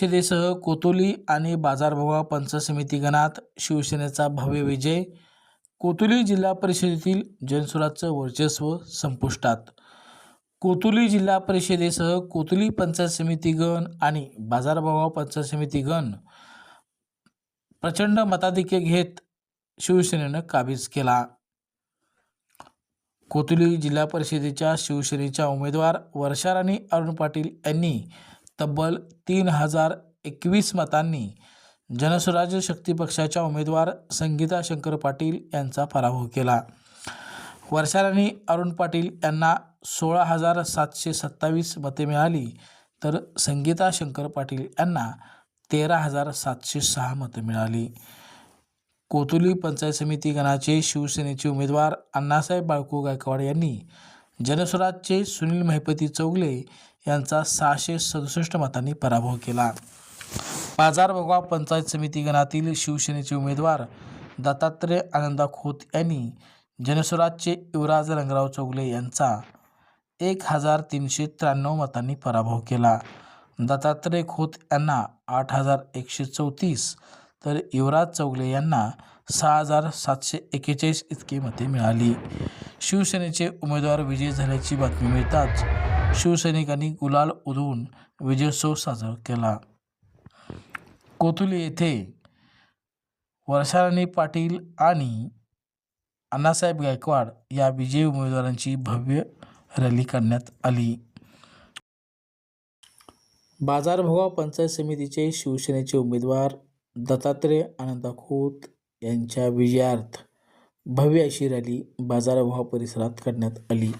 परिषदेसह कोतुली आणि बाजारभावा पंचायत समिती गणात शिवसेनेचा भव्य विजय कोतुली जिल्हा परिषदेतील जनसुराचं वर्चस्व संपुष्टात. कोतुली जिल्हा परिषदेसह कोतुली पंचायत समिती गण आणि बाजारभावा पंचायत समिती गण प्रचंड मताधिक्य घेत शिवसेनेनं काबीज केला. कोतुली जिल्हा परिषदेच्या शिवसेनेच्या उमेदवार वर्षा राणी अरुण पाटील यांनी तब्बल तीन हजार एकवीस मतांनी जनस्वराज्य शक्ती पक्षाच्या उमेदवार संगीता शंकर पाटील यांचा पराभव केला. वर्षाराणी अरुण पाटील यांना सोळा हजार सातशे सत्तावीस मते मिळाली तर संगीता शंकर पाटील यांना तेरा हजार सातशे सहा मतं मिळाली. कोतुली पंचायत समिती गणाचे शिवसेनेचे उमेदवार अण्णासाहेब बाळकू गायकवाड यांनी जनस्वराजचे सुनील महिपती चौगले यांचा सहाशे सदुसष्ट मतांनी पराभव केला. बाजार भगवा पंचायत समिती गणातील शिवसेनेचे उमेदवार दत्तात्रय आनंदा खोत यांनी जनस्वराजचे युवराज रंगराव चौगले यांचा एक हजार तीनशे त्र्याण्णव मतांनी पराभव केला. दत्तात्रय खोत यांना आठ हजार एकशे चौतीस तर युवराज चौगले यांना सहा हजार सातशे एक्केचाळीस इतकी मते मिळाली. शिवसेनेचे उमेदवार विजयी झाल्याची बातमी मिळताच शिवसैनिकांनी गुलाल उधळून विजयोत्सव साजरा केला. कोथुली येथे वर्षाराणी पाटील आणि अण्णासाहेब गायकवाड या विजयी उमेदवारांची भव्य रॅली काढण्यात आली. बाजारभावा पंचायत समितीचे शिवसेनेचे उमेदवार दत्तात्रय आनंदा खोत यांच्या विजयार्थ भव्य अशी रॅली बाजारभाव परिसरात काढण्यात आली.